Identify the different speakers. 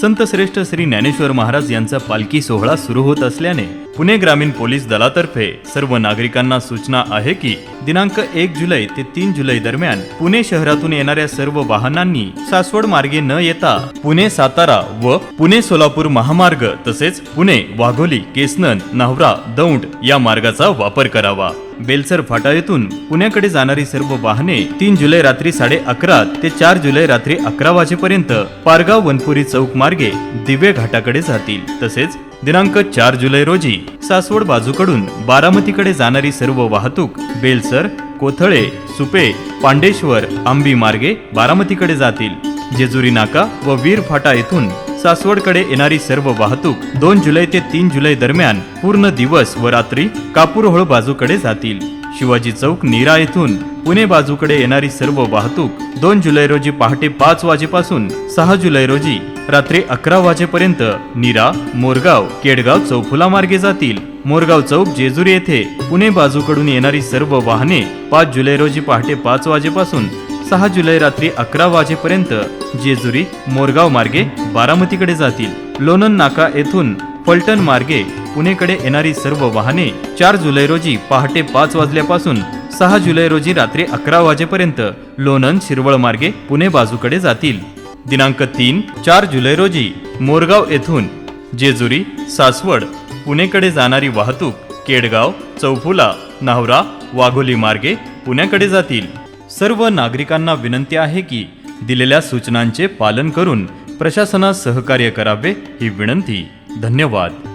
Speaker 1: संत श्रेष्ठ श्री ज्ञानेश्वर महाराज यांचा पालखी सोहळा सुरू होत असल्याने पुणे ग्रामीण पोलीस दलातर्फे सर्व नागरिकांना सूचना आहे की दिनांक एक जुलै ते तीन जुलै दरम्यान पुणे शहरातून येणाऱ्या सर्व वाहनांनी सासवड मार्गे न येता पुणे सातारा व पुणे सोलापूर महामार्ग तसेच पुणे वाघोली केसनन नावरा दौंड या मार्गाचा वापर करावा. बेलसर फाटा येथून पुण्याकडे जाणारी सर्व वाहने तीन जुलै रात्री साडे अकरा ते चार जुलै रात्री अकरा वाजेपर्यंत पारगाव वनपुरी चौक मार्गे दिवे घाटाकडे जातील. तसेच दिनांक चार जुलै रोजी सासवड बाजूकडून बारामतीकडे जाणारी सर्व वाहतूक बेलसर कोथळे सुपे पांडेश्वर आंबी मार्गे बारामतीकडे जातील. जेजुरी नाका व वीर फाटा येथून सासवडकडे येणारी सर्व वाहतूक दोन जुलै ते तीन जुलै दरम्यान पूर्ण दिवस व रात्री कापूरहोळ बाजूकडे जातील. शिवाजी चौक नीरा येथून पुणे बाजूकडे येणारी सर्व वाहतूक दोन जुलै रोजी पहाटे पाच वाजेपासून सहा जुलै रोजी रात्री अकरा वाजेपर्यंत नीरा मोरगाव केडगाव चौफुला मार्गे जातील. मोरगाव चौक जेजुरी येथे पुणे बाजूकडून येणारी सर्व वाहने पाच जुलै रोजी पहाटे पाच वाजेपासून सहा जुलै रात्री अकरा वाजेपर्यंत जेजुरी मोरगाव मार्गे बारामतीकडे जातील. लोणन नाका येथून फलटण मार्गे पुणेकडे येणारी सर्व वाहने चार जुलै रोजी पहाटे पाच वाजल्यापासून सहा जुलै रोजी रात्री अकरा वाजेपर्यंत लोणन शिरवळ मार्गे पुणे बाजूकडे जातील. दिनांक तीन चार जुलै रोजी मोरगाव येथून जेजुरी सासवड पुणेकडे जाणारी वाहतूक केडगाव चौफुला नावरा वाघोली मार्गे पुण्याकडे जातील. सर्व नागरिकांना विनंती आहे की दिलेल्या सूचनांचे पालन करून प्रशासनास सहकार्य करावे ही विनंती. धन्यवाद.